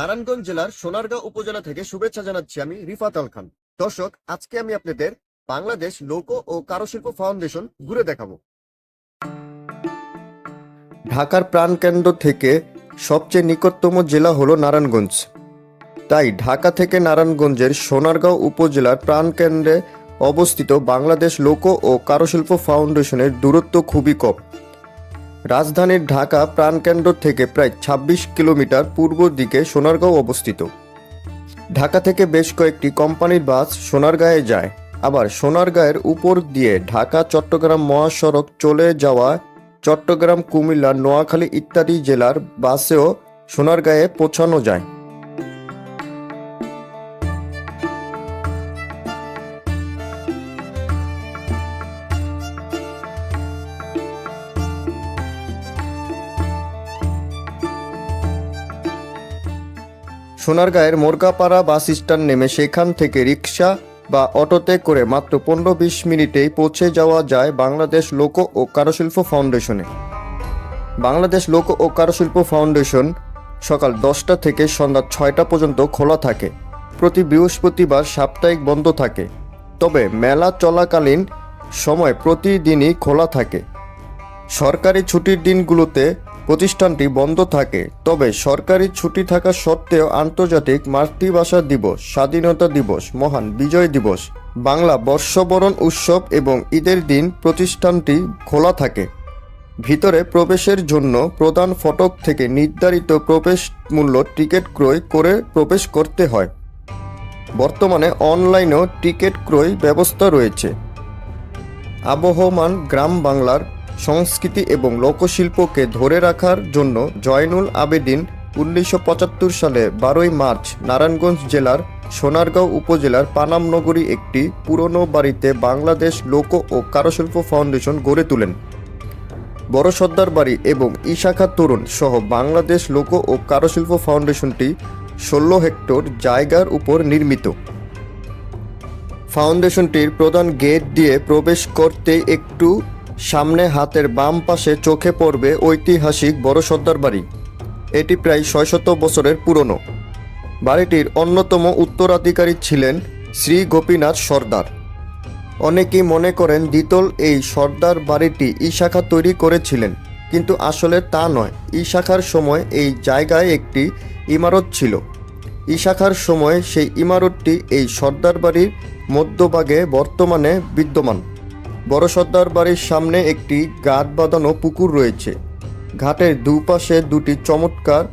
নারায়ণগঞ্জ জেলার সোনারগাঁও উপজেলা থেকে শুভেচ্ছা জানাচ্ছি আমি রিফাত আল খান। দর্শক, আজকে আমি আপনাদের বাংলাদেশ লোক ও কারুশিল্প ফাউন্ডেশন ঘুরে দেখাবো। ঢাকার প্রাণকেন্দ্র থেকে সবচেয়ে নিকটতম জেলা হলো নারায়ণগঞ্জ। তাই ঢাকা থেকে নারায়ণগঞ্জের সোনারগাঁও উপজেলার প্রাণকেন্দ্রে অবস্থিত বাংলাদেশ লোক ও কারুশিল্প ফাউন্ডেশনের দূরত্ব খুবই কম। রাজধানীর ঢাকা প্রাণকেন্দ্র থেকে প্রায় ২৬ কিলোমিটার পূর্ব দিকে সোনারগাঁও অবস্থিত। ঢাকা থেকে বেশ কয়েকটি কোম্পানির বাস সোনারগাঁয়ে যায়। আবার সোনারগাঁয়ের উপর দিয়ে ঢাকা, চট্টগ্রাম মহাসড়ক চলে যাওয়া চট্টগ্রাম, কুমিল্লা, নোয়াখালী ইত্যাদি জেলার বাসেও সোনারগাঁয়ে পৌঁছানো যায়। সোনারগাঁয়ের মোরগাপাড়া বাস স্ট্যান্ড নেমে সেখান থেকে রিক্সা বা অটোতে করে মাত্র পনেরো বিশ মিনিটেই পৌঁছে যাওয়া যায় বাংলাদেশ লোক ও কারুশিল্প ফাউন্ডেশনে। বাংলাদেশ লোক ও কারুশিল্প ফাউন্ডেশন সকাল দশটা থেকে সন্ধ্যা ছয়টা পর্যন্ত খোলা থাকে। প্রতি বৃহস্পতিবার সাপ্তাহিক বন্ধ থাকে। তবে মেলা চলাকালীন সময় প্রতিদিনই খোলা থাকে। সরকারি ছুটির দিনগুলোতে প্রতিষ্ঠানটি বন্ধ থাকে। তবে সরকারি ছুটি থাকা সত্ত্বেও আন্তর্জাতিক মাতৃভাষা দিবস, স্বাধীনতা দিবস, মহান বিজয় দিবস, বাংলা বর্ষবরণ উৎসব এবং ঈদের দিন প্রতিষ্ঠানটি খোলা থাকে। ভিতরে প্রবেশের জন্য প্রধান ফটক থেকে নির্ধারিত প্রবেশ মূল্য টিকিট ক্রয় করে প্রবেশ করতে হয়। বর্তমানে অনলাইনেও টিকিট ক্রয় ব্যবস্থা রয়েছে। আবহমান গ্রাম বাংলার সংস্কৃতি এবং লোকশিল্পকে ধরে রাখার জন্য জয়নুল আবেদিন উনিশশো পঁচাত্তর সালে বারোই মার্চ নারায়ণগঞ্জ জেলার সোনারগাঁও উপজেলার পানামনগরী একটি পুরনো বাড়িতে বাংলাদেশ লোক ও কারুশিল্প ফাউন্ডেশন গড়ে তোলেন। বড় সর্দার বাড়ি এবং ইশাখা তরুণ সহ বাংলাদেশ লোক ও কারুশিল্প ফাউন্ডেশনটি ষোলো হেক্টর জায়গার উপর নির্মিত। ফাউন্ডেশনটির প্রধান গেট দিয়ে প্রবেশ করতে একটু সামনে হাতের বাম পাশে চোখে পড়বে ঐতিহাসিক বড় সর্দার বাড়ি। এটি প্রায় ছয়শত বছরের পুরনো। বাড়িটির অন্যতম উত্তরাধিকারী ছিলেন শ্রী গোপীনাথ সর্দার। অনেকেই মনে করেন দ্বিতল এই সর্দার বাড়িটি ইশাখা তৈরি করেছিলেন, কিন্তু আসলে তা নয়। ইশাখার সময় এই জায়গায় একটি ইমারত ছিল। ইশাখার সময় সেই ইমারতটি এই সর্দার বাড়ির মধ্যভাগে বর্তমানে বিদ্যমান। বড় সর্দার বাড়ির সামনে একটি গাঁট বাঁধানো পুকুর রয়েছে। ঘাটের দুপাশে দুটি চমৎকার,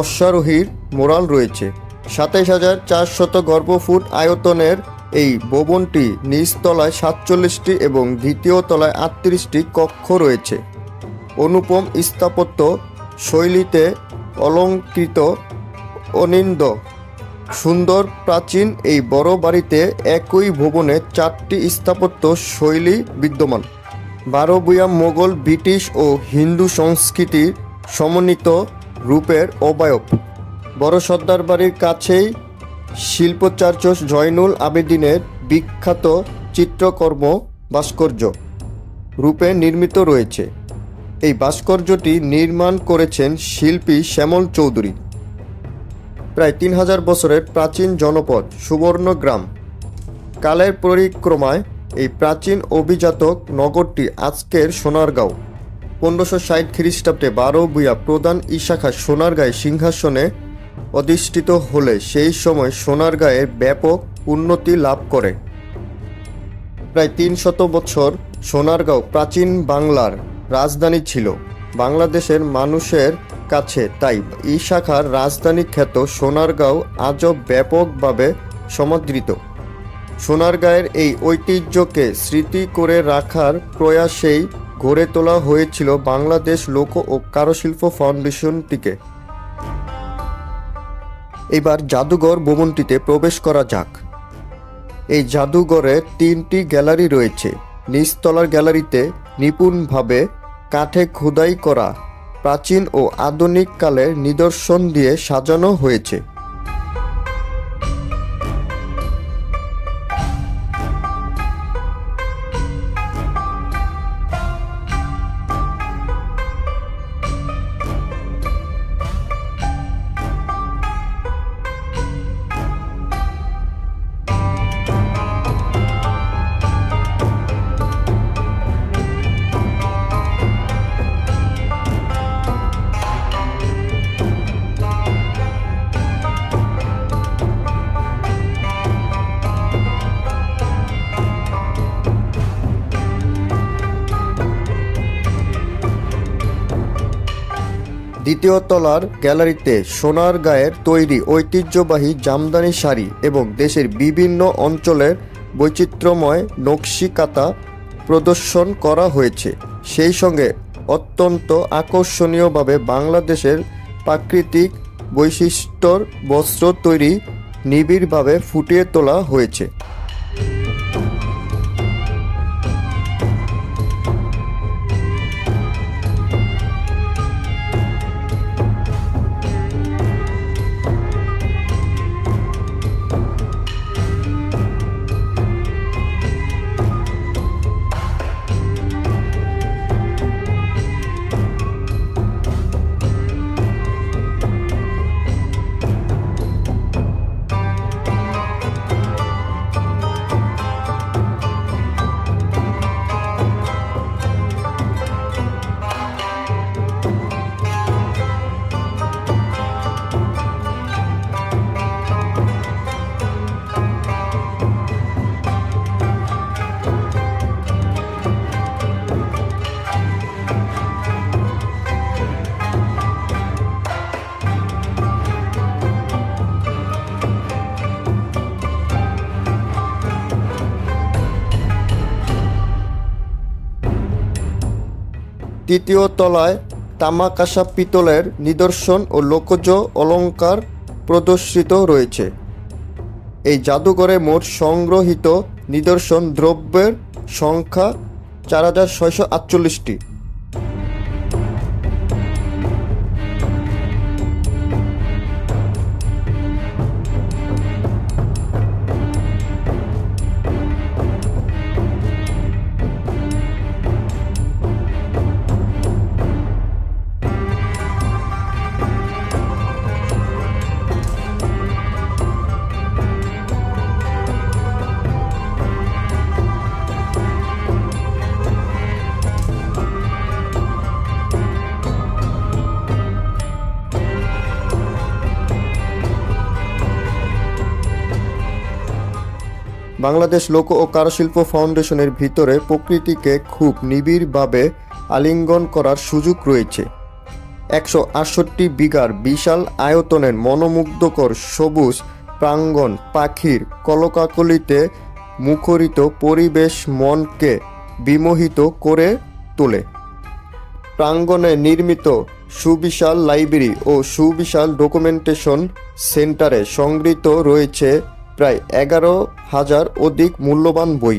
অশ্বারোহীর মোরাল রয়েছে। সাতাইশ হাজার চারশত গর্ভফুট আয়তনের এই ভবনটি নিচতলায় সাতচল্লিশটি এবং দ্বিতীয় তলায় আটত্রিশটি কক্ষ রয়েছে। অনুপম স্থাপত্য শৈলীতে অলঙ্কৃত অনিন্দ সুন্দর, প্রাচীন এই বড় বাড়িতে একই ভবনে চারটি স্থাপত্য শৈলী বিদ্যমান। বারো বুয়াম মোগল, ব্রিটিশ ও হিন্দু সংস্কৃতির সমন্বিত রূপের অবয়ব। বড় সর্দার বাড়ির কাছেই শিল্পচার্য জয়নুল আবেদিনের বিখ্যাত চিত্রকর্ম ভাস্কর্য রূপে নির্মিত রয়েছে। এই ভাস্কর্যটি নির্মাণ করেছেন শিল্পী শ্যামল চৌধুরী। প্রায় তিন হাজার বছরের প্রাচীন জনপদ সুবর্ণগ্রাম। কালের পরিক্রমায় এই প্রাচীন অভিজাতক নগরটি আজকের সোনারগাঁও। পনেরোশো ষাট খ্রিস্টাব্দে বারো বুয়া প্রধান ইশাখা সোনারগাঁয়ে সিংহাসনে অধিষ্ঠিত হলে সেই সময় সোনারগাঁয়ের ব্যাপক উন্নতি লাভ করে। প্রায় তিন শত বছর সোনারগাঁও প্রাচীন বাংলার রাজধানী ছিল। বাংলাদেশের মানুষের কাছে। তাই এই শাখার রাজধানী খ্যাত সোনারগাঁও আজও ব্যাপকভাবে সমাদৃত। সোনারগাঁয়ের এই ঐতিহ্যকে স্মৃতি করে রাখার প্রয়াসেই গড়ে তোলা হয়েছিল বাংলাদেশ লোক ও কারুশিল্প ফাউন্ডেশনটিকে। এবার জাদুঘর ভবনটিতে প্রবেশ করা যাক। এই জাদুঘরে তিনটি গ্যালারি রয়েছে। নিচতলার গ্যালারিতে নিপুণভাবে কাঠে খোদাই করা প্রাচীন ও আধুনিক কালের নিদর্শন দিয়ে সাজানো হয়েছে। দ্বিতীয় তলার গ্যালারিতে সোনার গায়ের তৈরি ঐতিহ্যবাহী জামদানি শাড়ি এবং দেশের বিভিন্ন অঞ্চলের বৈচিত্র্যময় নকশিকাতা প্রদর্শন করা হয়েছে। সেই সঙ্গে অত্যন্ত আকর্ষণীয়ভাবে বাংলাদেশের প্রাকৃতিক বৈশিষ্ট্যর বস্ত্র তৈরি নিবিড়ভাবে ফুটিয়ে তোলা হয়েছে। তৃতীয় তলায় তামাকাসা পিতলের নিদর্শন ও লোকজ অলঙ্কার প্রদর্শিত রয়েছে। এই জাদুঘরে মোট সংগ্রহীত নিদর্শন দ্রব্যের সংখ্যা চার হাজার ছয়শো আটচল্লিশটি। বাংলাদেশ লোক ও কারুশিল্প ফাউন্ডেশনের ভিতরে প্রকৃতিকে খুব নিবিড়ভাবে আলিঙ্গন করার সুযোগ রয়েছে। একশো আটষট্টি বিঘার বিশাল আয়তনের মনোমুগ্ধকর সবুজ প্রাঙ্গণ পাখির কলকাকলিতে মুখরিত পরিবেশ মনকে বিমোহিত করে তোলে। প্রাঙ্গণে নির্মিত সুবিশাল লাইব্রেরি ও সুবিশাল ডকুমেন্টেশন সেন্টারে সংগৃহীত রয়েছে প্রায় এগারো হাজার অধিক মূল্যবান বই।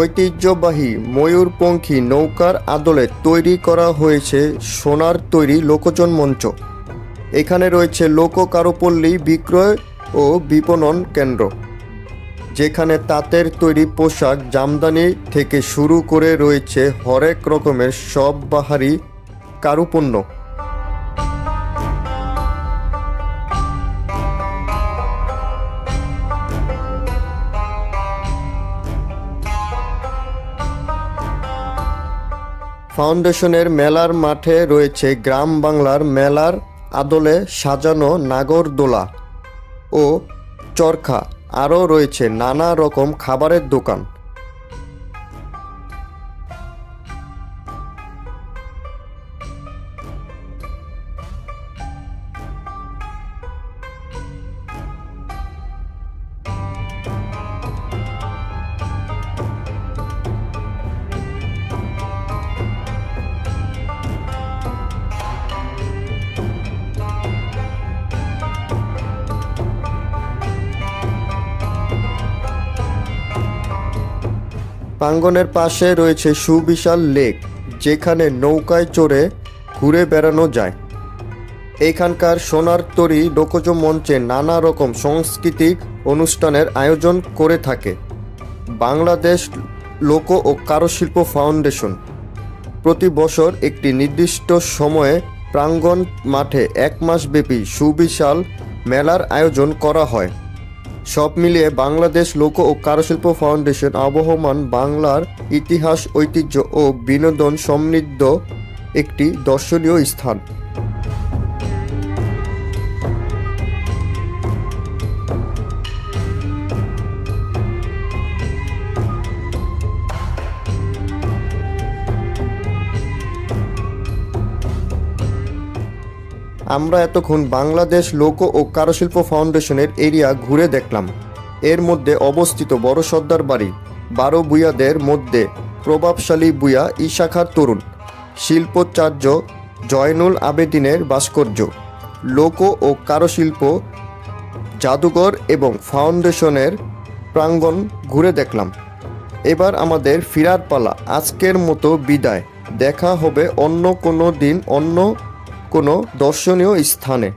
ঐতিহ্যবাহী ময়ূরপঙ্খী নৌকার আদলে তৈরি করা হয়েছে সোনার তৈরি লোকজন মঞ্চ। এখানে রয়েছে লোক কারুপল্লী বিক্রয় ও বিপণন কেন্দ্র, যেখানে তাঁতের তৈরি পোশাক জামদানি থেকে শুরু করে রয়েছে হরেক রকমের সব বাহারি কারুপণ্য। ফাউন্ডেশনের মেলার মাঠে রয়েছে গ্রাম বাংলার মেলার আদলে সাজানো নাগরদোলা ও চরখা আরও রয়েছে নানা রকম খাবারের দোকান। প্রাঙ্গণের পাশে রয়েছে সুবিশাল লেক, যেখানে নৌকায় চড়ে ঘুরে বেড়ানো যায়। এখানকার সোনার তরী লোকজ মঞ্চে নানা রকম সাংস্কৃতিক অনুষ্ঠানের আয়োজন করে থাকে। বাংলাদেশ লোক ও কারুশিল্প ফাউন্ডেশন প্রতি বছর একটি নির্দিষ্ট সময়ে প্রাঙ্গণ মাঠে এক মাসব্যাপী সুবিশাল মেলার আয়োজন করা হয়। সব মিলিয়ে বাংলাদেশ লোক ও কারুশিল্প ফাউন্ডেশন আবহমান বাংলার ইতিহাস, ঐতিহ্য ও বিনোদন সমৃদ্ধ একটি দর্শনীয় স্থান। আমরা এতক্ষণ বাংলাদেশ লোক ও কারুশিল্প ফাউন্ডেশনের এরিয়া ঘুরে দেখলাম। এর মধ্যে অবস্থিত বড় সর্দার বাড়ি, বারো বুয়াদের মধ্যে প্রভাবশালী বুয়া ইশাখার তরুণ শিল্পচার্য জয়নুল আবেদিনের ভাস্কর্য। লোক ও কারুশিল্প, জাদুঘর এবং ফাউন্ডেশনের প্রাঙ্গণ ঘুরে দেখলাম। এবার আমাদের ফিরার পালা। আজকের মতো বিদায়। দেখা হবে অন্য কোনো দিন, অন্য কোনো দর্শনীয় স্থানে